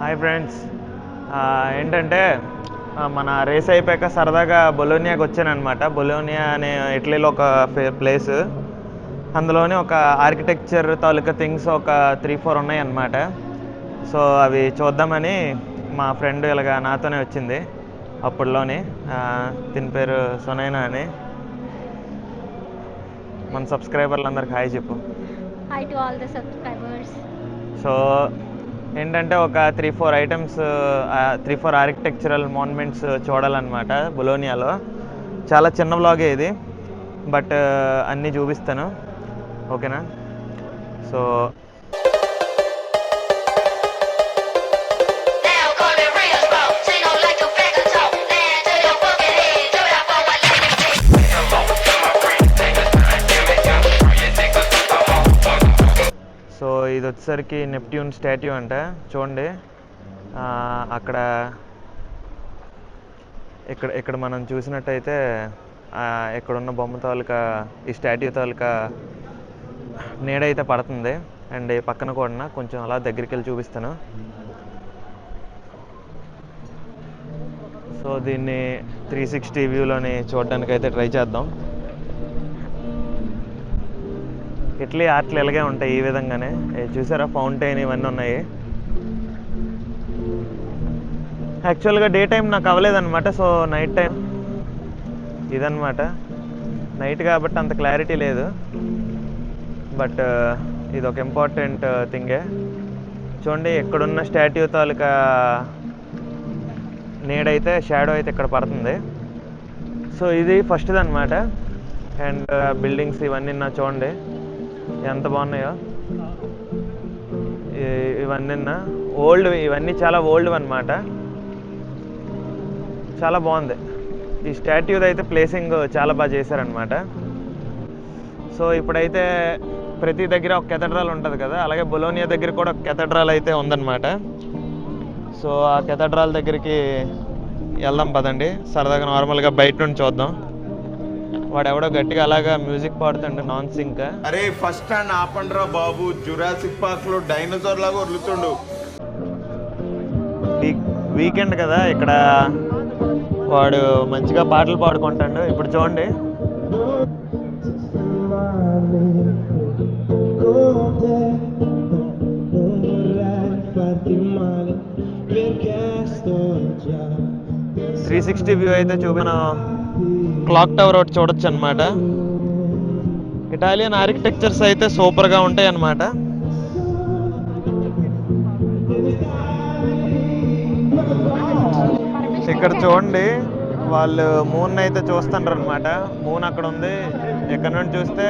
Hi friends ఏంటంటే మన race అయిపోయాక సరదాగా బొలోనియాకి వచ్చానమాట బొలోనియా అనే ఇటలీలో ఒక ప్లేస్ అందులోనే ఒక ఆర్కిటెక్చర్ తాలూకా థింగ్స్ ఒక త్రీ ఫోర్ ఉన్నాయి అన్నమాట సో అవి చూద్దామని మా ఫ్రెండ్ ఇలాగ నాతోనే వచ్చింది. అప్పుడులోని దీని పేరు సొనైనా అని. మన సబ్స్క్రైబర్లు అందరికి హాయ్ చెప్పు. Hi to all the subscribers. So ఏంటంటే ఒక three four items three four architectural monuments చూడాలన్నమాట బొలోనియాలో. చాలా చిన్న బ్లాగే ఇది బట్ అన్నీ చూపిస్తాను. ఓకేనా? సో ఇది వచ్చేసరికి నెప్ట్యూన్ స్టాట్యూ అంట చూడండి. అక్కడ ఇక్కడ ఇక్కడ మనం చూసినట్టయితే ఇక్కడున్న ఇక్కడ ఉన్న బొమ్మ తాలూకా ఈ స్టాట్యూ తాలూకా నీడైతే పడుతుంది. అండ్ ఈ పక్కన కూడా కొంచెం అలా దగ్గరికి వెళ్ళి చూపిస్తాను. సో దీన్ని త్రీ సిక్స్టీ వ్యూలోని చూడడానికి అయితే ట్రై చేద్దాం. ఇట్లీ ఆర్ట్లు ఇలాగే ఉంటాయి ఈ విధంగానే. చూసారా ఫౌంటైన్ ఇవన్నీ ఉన్నాయి. యాక్చువల్గా డే టైం నాకు అవ్వలేదన్నమాట సో నైట్ టైం ఇదన్నమాట. నైట్ కాబట్టి అంత క్లారిటీ లేదు. బట్ ఇది ఒక ఇంపార్టెంట్ థింగే. చూడండి ఎక్కడున్న స్టాట్యూ తాలూకా నీడైతే షాడో అయితే ఇక్కడ పడుతుంది. సో ఇది ఫస్ట్ది అనమాట అండ్ బిల్డింగ్స్ ఇవన్నీ నా చూడండి. ఎంత బాగున్నాయో? ఇవన్నీ ఓల్డ్ ఇవన్నీ చాలా ఓల్డ్ అనమాట చాలా బాగుంది. ఈ స్టాట్యూది అయితే ప్లేసింగ్ చాలా బాగా చేశారనమాట సో ఇప్పుడైతే ప్రతి దగ్గర ఒక కెథడ్రాల్ ఉంటుంది కదా అలాగే బొలోనియా దగ్గర కూడా ఒక కెథడ్రాల్ అయితే ఉందన్నమాట. సో ఆ కెథడ్రాల్ దగ్గరికి వెళ్దాం పదండి. సరదాగా నార్మల్గా బయట నుండి చూద్దాం. వాడు ఎవడో గట్టిగా అలాగా మ్యూజిక్ పాడుతుండే నాన్ సింక్. అరే ఫస్ట్ స్టాండ్ ఆపండ్రా బాబు. జురాసిక్ పార్క్లో డైనోసార్ లాగా వదులుతుండు. వీకెండ్ కదా ఇక్కడ వాడు మంచిగా పాటలు పాడుకుంటాడు. ఇప్పుడు చూడండి. త్రీ సిక్స్టీ వ్యూ అయితే చూపిన క్లాక్ టవర్ ఒకటి చూడొచ్చు అనమాట ఇటాలియన్ ఆర్కిటెక్చర్స్ అయితే సూపర్గా ఉంటాయి అన్నమాట ఇక్కడ చూడండి వాళ్ళు మూన్ అయితే చూస్తుండ్రు అనమాట మూన్ అక్కడ ఉంది ఇక్కడ నుండి చూస్తే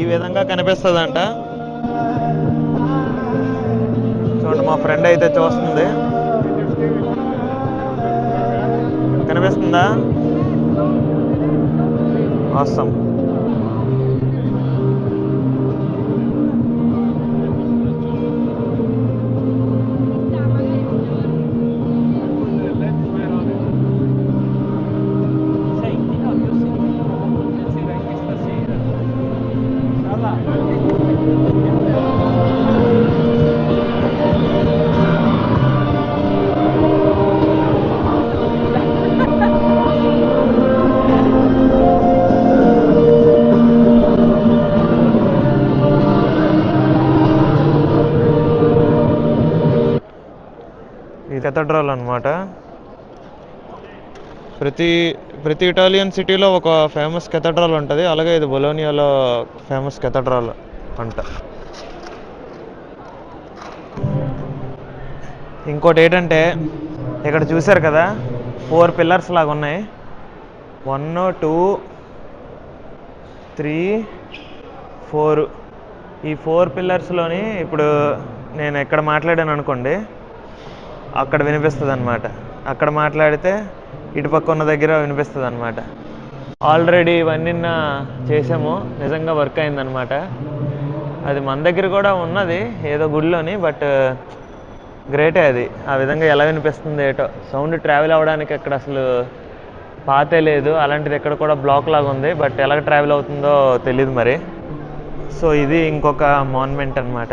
ఈ విధంగా కనిపిస్తుందంట. చూడండి మా ఫ్రెండ్ అయితే చూస్తుంది. కనిపిస్తుందా? Awesome. కెథడ్రాల్ అనమాట ప్రతి ప్రతి ఇటాలియన్ సిటీలో ఒక ఫేమస్ కెథడ్రాల్ ఉంటుంది. అలాగే ఇది బొలోనియాలో ఫేమస్ కెథడ్రాల్ అంట. ఇంకోటి ఏంటంటే ఇక్కడ చూశారు కదా ఫోర్ పిల్లర్స్ లాగా ఉన్నాయి. One two three four. ఈ ఫోర్ పిల్లర్స్లోని ఇప్పుడు నేను ఎక్కడ మాట్లాడాను అనుకోండి అక్కడ వినిపిస్తుంది అనమాట అక్కడ మాట్లాడితే ఇటుపక్క ఉన్న దగ్గర వినిపిస్తుంది అనమాట ఆల్రెడీ ఇవన్నీ చేసాము నిజంగా వర్క్ అయిందనమాట అది మన దగ్గర కూడా ఉన్నది ఏదో గుడిలోని బట్ గ్రేటే అది. ఆ విధంగా ఎలా వినిపిస్తుంది ఏటో. సౌండ్ ట్రావెల్ అవ్వడానికి అక్కడ అసలు పాతే లేదు. అలాంటిది ఎక్కడ కూడా బ్లాక్ లాగా ఉంది బట్ ఎలా ట్రావెల్ అవుతుందో తెలియదు మరి. సో ఇది ఇంకొక మాన్మెంట్ అనమాట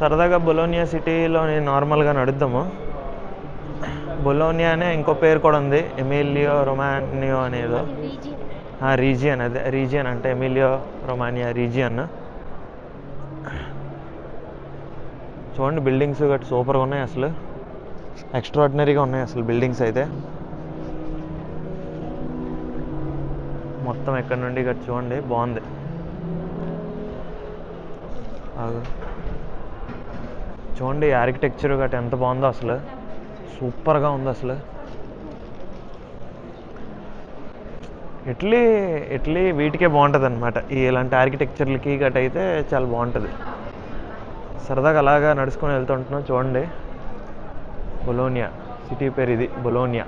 సరదాగా బొలోనియా సిటీలోని నార్మల్గా నడుద్దాము. బొలోనియా అనే ఇంకో పేరు కూడా ఉంది ఎమిలియో రొమానియో అనేదో. రీజియన్. అదే రీజియన్ అంటే ఎమిలియో రొమానియా రీజియన్. చూడండి బిల్డింగ్స్ గట్టి సూపర్గా ఉన్నాయి అసలు. ఎక్స్ట్రాడినరీగా ఉన్నాయి అసలు బిల్డింగ్స్ అయితే. మొత్తం ఎక్కడి నుండి గట్టి చూడండి బాగుంది. చూడండి ఆర్కిటెక్చర్ గట్రా ఎంత బాగుందో అసలు సూపర్గా ఉంది అసలు ఇటలీ ఇటలీ వీటికే బాగుంటుంది అనమాట ఇలాంటి ఆర్కిటెక్చర్లకి గట్ అయితే చాలా బాగుంటుంది సరదాగా అలాగా నడుచుకొని వెళ్తుంటున్నాం చూడండి బొలోనియా సిటీ పేరు ఇది బొలోనియా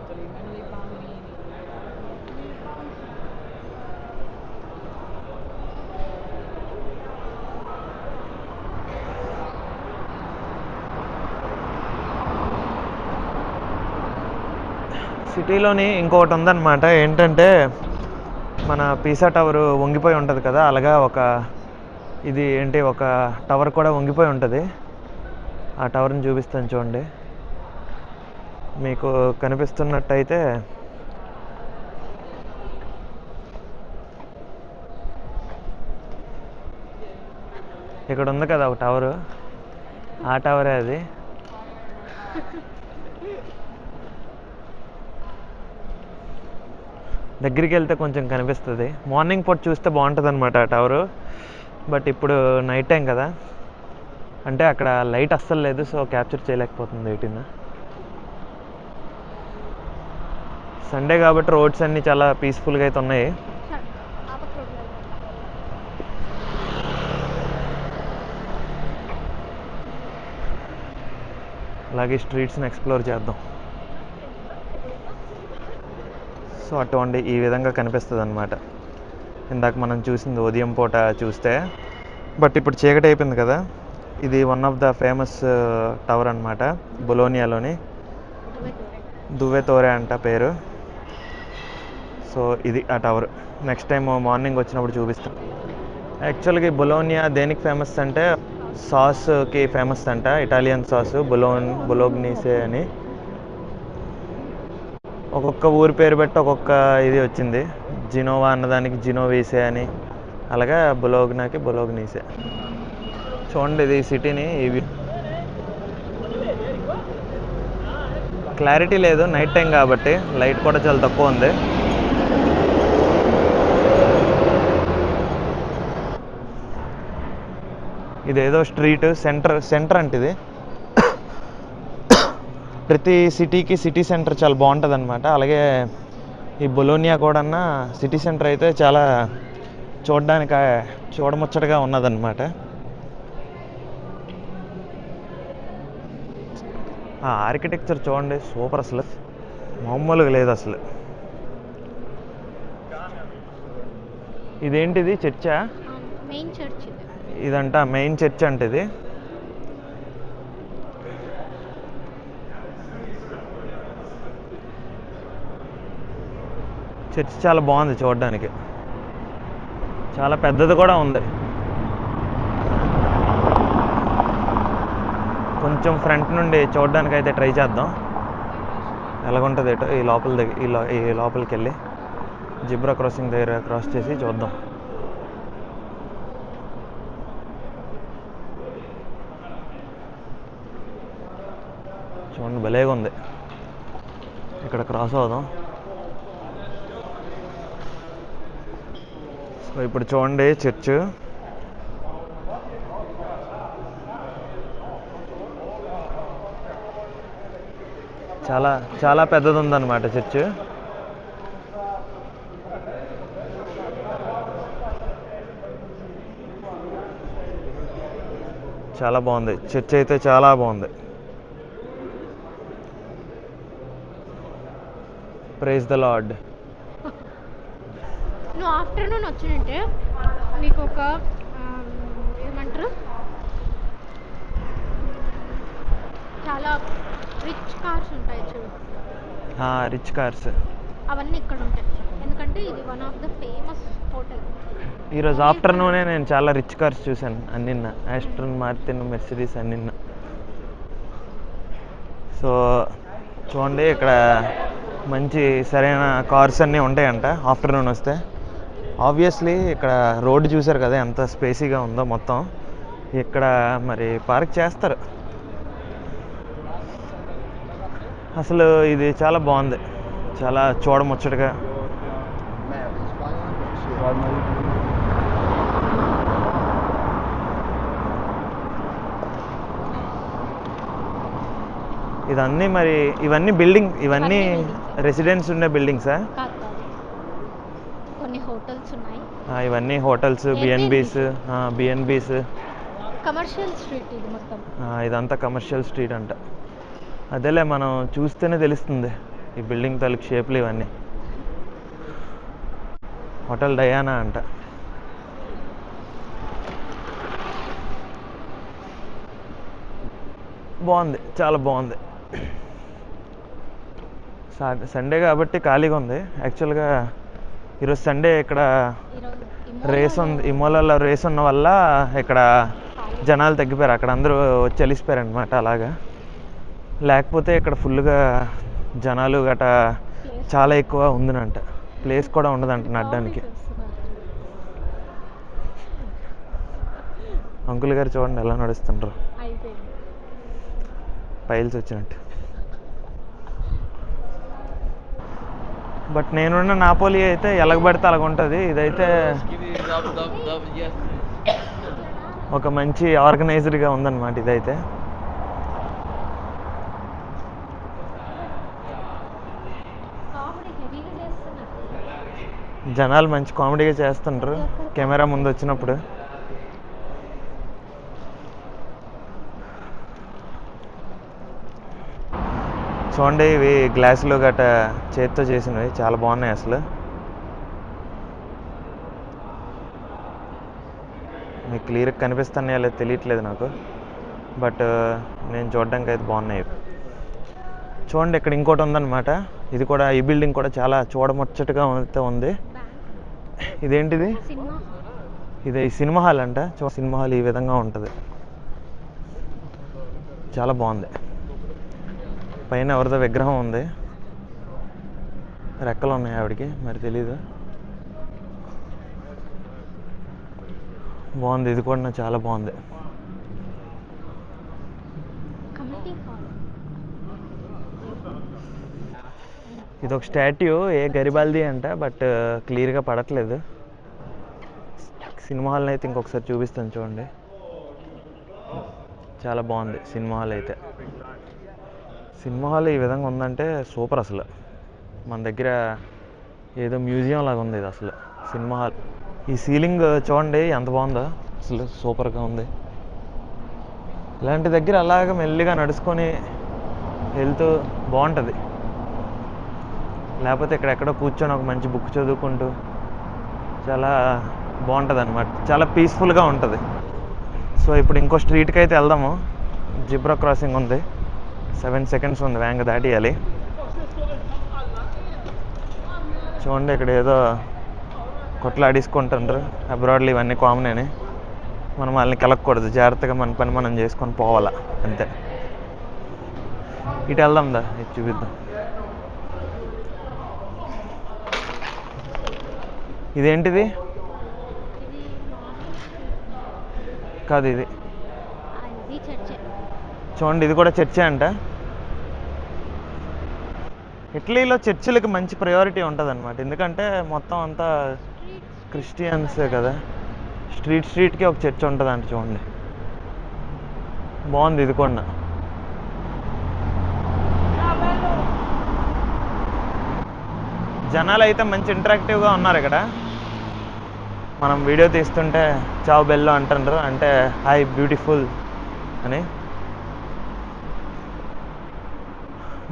Thank you. సిటీలోని ఇంకొకటి ఉందన్నమాట. ఏంటంటే మన పీసా టవర్ వంగిపోయి ఉంటుంది కదా అలాగా ఒక ఇది ఏంటి ఒక టవర్ కూడా వంగిపోయి ఉంటుంది. ఆ టవర్ని చూపిస్తాను చూడండి. మీకు కనిపిస్తున్నట్టయితే ఇక్కడ ఉంది కదా ఒక టవరు. ఆ టవరే అది. దగ్గరికి వెళ్తే కొంచెం కనిపిస్తుంది. మార్నింగ్ పూట చూస్తే బాగుంటుంది అనమాట ఆ టవరు. బట్ ఇప్పుడు నైట్ టైం కదా. అంటే అక్కడ లైట్ అస్సలు లేదు సో క్యాప్చర్ చేయలేకపోతుంది ఎయిటీన్. సండే కాబట్టి రోడ్స్ అన్నీ చాలా పీస్ఫుల్గా అయితే ఉన్నాయి సరే, ఆ పక్క road లో వెళ్దాం. అలాగే స్ట్రీట్స్ని ఎక్స్ప్లోర్ చేద్దాం. సో అటువంటి ఈ విధంగా కనిపిస్తుంది అనమాట ఇందాక మనం చూసింది ఉదయం పూట చూస్తే. బట్ ఇప్పుడు చీకటి అయిపోయింది కదా. ఇది one of the famous tower అనమాట బొలోనియాలోని దువ్వె తోరే అంట పేరు. సో ఇది ఆ టవర్ నెక్స్ట్ టైం మార్నింగ్ వచ్చినప్పుడు చూపిస్తాం. యాక్చువల్గా ఈ బొలోనియా దేనికి ఫేమస్ అంటే సాస్కి ఫేమస్ అంట ఇటాలియన్ సాస్ బులోన్ బొలోగ్నీసే అని. ఒక్కొక్క ఊరి పేరు పెట్టి ఒక్కొక్క ఇది వచ్చింది. జినోవా అన్నదానికి జినోవీసే అని. అలాగా బొలోగ్నాకి బొలోగ్నీసే. చూడండి ఇది సిటీని ఇవి క్లారిటీ లేదు నైట్ టైం కాబట్టి లైట్ కూడా చాలా తక్కువ ఉంది. ఇదేదో స్ట్రీట్ సెంటర్ సెంటర్ అంటే ఇది ప్రతి సిటీకి సిటీ సెంటర్ చాలా బాగుంటుంది అనమాట అలాగే ఈ బొలోనియా కూడా సిటీ సెంటర్ అయితే చాలా చూడడానికి చూడముచ్చటగా ఉన్నదన్నమాట. ఆ ఆర్కిటెక్చర్ చూడండి సూపర్ అసలు. మామూలుగా లేదు అసలు. ఇదేంటిది చర్చా? Main church. ఇదంట మెయిన్ చర్చ్ అంటే ఇది. చర్చ్ చాలా బాగుంది చూడడానికి. చాలా పెద్దది కూడా ఉంది. కొంచెం ఫ్రంట్ నుండి చూడడానికి అయితే ట్రై చేద్దాం. ఎలాగుంటుంది ఏటో ఈ లోపల దగ్గర ఈ ఈ లోపలికి వెళ్ళి జిబ్రా క్రాసింగ్ దగ్గర క్రాస్ చేసి చూద్దాం. చూడండి భలేగా ఉంది. ఇక్కడ క్రాస్ అవుదాం. సో ఇప్పుడు చూడండి చర్చ్. చాలా చాలా పెద్దది ఉందన్నమాట చర్చ్. చాలా బాగుంది. చర్చ్ అయితే చాలా బాగుంది. ప్రైజ్ ద లార్డ్ నువ్వు ఆఫ్టర్నూన్ వచ్చినంటే నీకు ఒక ఏమంటారు? చాలా రిచ్ కార్స్ ఉంటాయి చూడు. రిచ్ కార్స్ అవన్నీ ఇక్కడ ఉంటాయి. ఎందుకంటే ఇది one of the famous hotel ఈరోజు ఆఫ్టర్నూనే నేను చాలా రిచ్ కార్స్ చూశాను అన్నిన్న. యాస్ట్రన్ మార్టిన్ మెర్సిడీస్ అన్నిన్న. సో చూడండి ఇక్కడ మంచి సరైన కార్స్ అన్నీ ఉంటాయంట ఆఫ్టర్నూన్ వస్తే. ఆబ్వియస్లీ ఇక్కడ రోడ్డు చూసారు కదా ఎంత స్పేసీగా ఉందో మొత్తం. ఇక్కడ మరి పార్క్ చేస్తారు. అసలు ఇది చాలా బాగుంది. చాలా చూడముచ్చటగా. ఇదన్నీ మరి ఇవన్నీ బిల్డింగ్ ఇవన్నీ. రెసిడెన్స్ ఉండే బిల్డింగ్సా? కొన్ని హోటల్స్ ఉన్నాయి. ఇవన్నీ hotels BnBs BnBs commercial street ఇది మొత్తం. ఇదంతా కమర్షియల్ స్ట్రీట్ అంట. అదేలే మనం చూస్తేనే తెలుస్తుంది. ఈ బిల్డింగ్ తాలూకు షేప్లు ఇవన్నీ. హోటల్ డయానా అంట. బాగుంది చాలా బాగుంది. సండే కాబట్టి ఖాళీగా ఉంది. యాక్చువల్గా ఈరోజు సండే ఇక్కడ రేస్ ఉంది ఇమోలలో రేస్ ఉన్న వల్ల ఇక్కడ జనాలు తగ్గిపోయారు. అక్కడ అందరూ వచ్చి వెలిసిపోయారు అనమాట అలాగా. లేకపోతే ఇక్కడ ఫుల్గా జనాలు గట చాలా ఎక్కువ ఉందనంట. ప్లేస్ కూడా ఉండదంట నడ్డానికి. అంకుల్ గారు చూడండి ఎలా నడుస్తుండ్రు. పైల్స్ వచ్చినట్టు. బట్ నేనున్న నాపోలి అయితే ఎలగబడితే అలాగ ఉంటుంది ఇదైతే ఒక మంచి ఆర్గనైజ్డ్గా ఉందన్నమాట ఇదైతే. జనాలు మంచి కామెడీగా చేస్తుంటారు కెమెరా ముందు వచ్చినప్పుడు చూడండి ఇవి గ్లాసులు గట్ట చేతితో చేసినవి. చాలా బాగున్నాయి అసలు. మీకు క్లియర్గా కనిపిస్తున్నాయో లేదో తెలియట్లేదు నాకు. బట్ నేను చూడడానికి అయితే బాగున్నాయి. చూడండి ఇక్కడ ఇంకోటి ఉందన్నమాట. ఇది కూడా ఈ బిల్డింగ్ కూడా చాలా చూడముచ్చటగా అయితే ఉంది. ఇదేంటిది? ఇది ఈ సినిమా హాల్ అంట. సినిమా హాల్ ఈ విధంగా ఉంటుంది. చాలా బాగుంది. పైన ఎవరిదో విగ్రహం ఉంది. రెక్కలు ఉన్నాయి ఆవిడకి మరి తెలీదు. బాగుంది ఇది కూడా నాకు చాలా బాగుంది. ఇది ఒక స్టాట్యూ ఏ గరిబాల్ది అంట బట్ క్లియర్గా పడట్లేదు. సినిమా హాల్ని అయితే ఇంకొకసారి చూపిస్తాను చూడండి. చాలా బాగుంది సినిమా హాల్ అయితే. సినిమా హాల్ ఈ విధంగా ఉందంటే సూపర్ అసలు. మన దగ్గర ఏదో మ్యూజియం లాగా ఉంది ఇది అసలు. Cinema hall. ఈ సీలింగ్ చూడండి ఎంత బాగుందో. అసలు సూపర్గా ఉంది. ఇలాంటి దగ్గర అలాగ మెల్లిగా నడుచుకొని వెళ్తూ బాగుంటుంది. లేకపోతే ఇక్కడెక్కడ కూర్చొని ఒక మంచి బుక్ చదువుకుంటూ చాలా బాగుంటుంది అనమాట చాలా పీస్ఫుల్గా ఉంటుంది. సో ఇప్పుడు ఇంకో స్ట్రీట్కి అయితే వెళ్దాము. జిబ్రా క్రాసింగ్ ఉంది. సెవెన్ సెకండ్స్ ఉంది వ్యాంగ్ దాటియాలి. చూడండి ఇక్కడ ఏదో కొట్లాడేసుకుంటుండ్రు అబ్రాడ్లు ఇవన్నీ కామన్ అని మనం వాళ్ళని కలగకూడదు జాగ్రత్తగా మన పని మనం చేసుకొని పోవాలా. అంతే. ఇటు వెళ్దాం దా. ఇది చూపిద్దాం. ఇదేంటిది? ఇది. కాదు ఇది చూడండి ఇది కూడా చర్చే అంట. ఇటలీలో చర్చిలకు మంచి ప్రయారిటీ ఉంటుంది అనమాట ఎందుకంటే మొత్తం అంతా క్రిస్టియన్సే కదా. స్ట్రీట్ స్ట్రీట్కి ఒక చర్చ్ ఉంటుంది అంట చూడండి. బాగుంది ఇది కూడా. జనాలు అయితే మంచి ఇంటరాక్టివ్గా ఉన్నారు ఇక్కడ. మనం వీడియో తీస్తుంటే చావు బెల్లో అంటుండ్రు. అంటే హాయ్ బ్యూటిఫుల్ అని.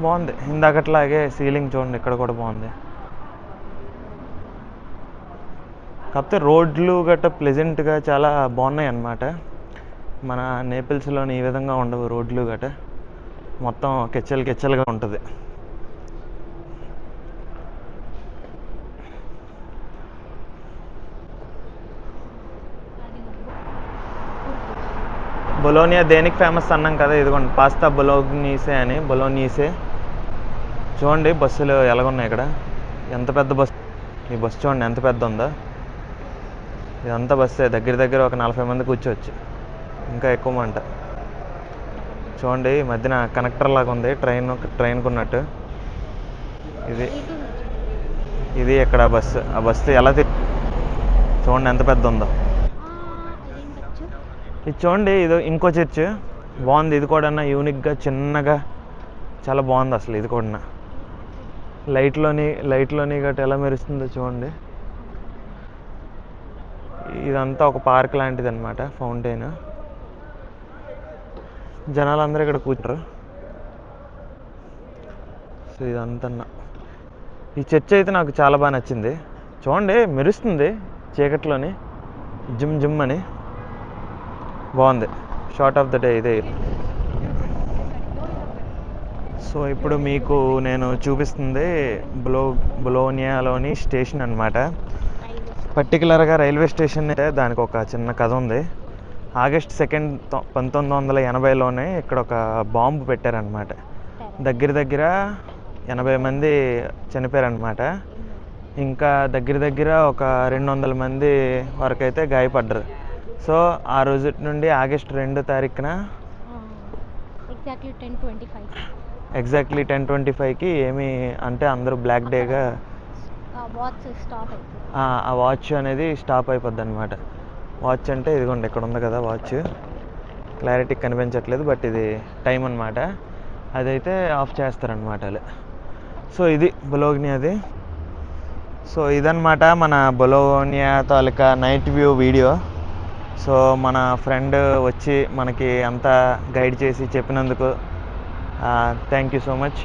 బాగుంది. ఇందాకట్లాగే సీలింగ్ చూడండి ఇక్కడ కూడా బాగుంది. కాకపోతే రోడ్లు గట్రా ప్లెజెంట్గా చాలా బాగున్నాయి అన్నమాట మన నేపిల్స్లోని ఈ విధంగా ఉండవు రోడ్లు గట మొత్తం కెచ్చలు కెచ్చలుగా ఉంటుంది. బొలోనియా దేనికి ఫేమస్ అన్నాం కదా? ఇదిగోండి పాస్తా బొలోగ్నీసే అని బొలోనీసే. చూడండి బస్సులు ఎలాగున్నాయి ఇక్కడ? ఎంత పెద్ద బస్ ఈ బస్సు చూడండి ఎంత పెద్ద ఉందో. ఇదంతా బస్సే దగ్గర దగ్గర ఒక నలభై మంది కూర్చోవచ్చు. ఇంకా ఎక్కువ మంట. చూడండి ఈ మధ్యన కనెక్టర్ లాగా ఉంది ట్రైన్ ట్రైన్కి ఉన్నట్టు ఇది ఇది ఇక్కడ బస్సు ఆ బస్సు ఎలా తి చూడండి ఎంత పెద్ద ఉందో. ఇది చూడండి ఇది ఇంకో చర్చ్. బాగుంది ఇది కూడా యూనిక్గా చిన్నగా. చాలా బాగుంది అసలు ఇది కూడా లైట్లోని లైట్లోని గట్రా ఎలా మెరుస్తుందో చూడండి. ఇదంతా ఒక పార్క్ లాంటిది అనమాట ఫౌంటైన్. జనాలందరూ ఇక్కడ కూర్చుంటారు. సో ఇదంతా ఈ చర్చ్ అయితే నాకు చాలా బాగా నచ్చింది. చూడండి మెరుస్తుంది చీకట్లోని. జిమ్ జిమ్ అని. బాగుంది. షార్ట్ ఆఫ్ ద డే ఇదే. సో ఇప్పుడు మీకు నేను చూపిస్తుంది బ్లో బ్లోనియాలోని స్టేషన్ అనమాట పర్టికులర్గా రైల్వే స్టేషన్ అయితే దానికి ఒక చిన్న కథ ఉంది. ఆగస్ట్ సెకండ్ పంతొమ్మిది వందల ఎనభైలోనే ఇక్కడ ఒక బాంబు పెట్టారనమాట దగ్గర దగ్గర ఎనభై మంది చనిపోయారనమాట ఇంకా దగ్గర దగ్గర ఒక రెండు వందల మంది వరకు అయితే గాయపడ్డారు. సో ఆ రోజు నుండి ఆగస్ట్ రెండు తారీఖున exactly ten twenty five exactly ten twenty ఫైవ్కి ఏమి అంటే అందరూ బ్లాక్ డేగా ఆ వాచ్ అనేది స్టాప్ అయిపోద్ది అనమాట వాచ్ అంటే ఇదిగోండి ఇక్కడ ఉంది కదా వాచ్ క్లారిటీ కనిపించట్లేదు బట్ ఇది టైం అనమాట అదైతే ఆఫ్ చేస్తారనమాట వాళ్ళు. సో ఇది బొలోగ్నియాది సో ఇదన్నమాట మన బొలోనియా తాలూకా నైట్ వ్యూ వీడియో సో మన ఫ్రెండ్ వచ్చి మనకి అంతా గైడ్ చేసి చెప్పినందుకు థ్యాంక్ యూ సో మచ్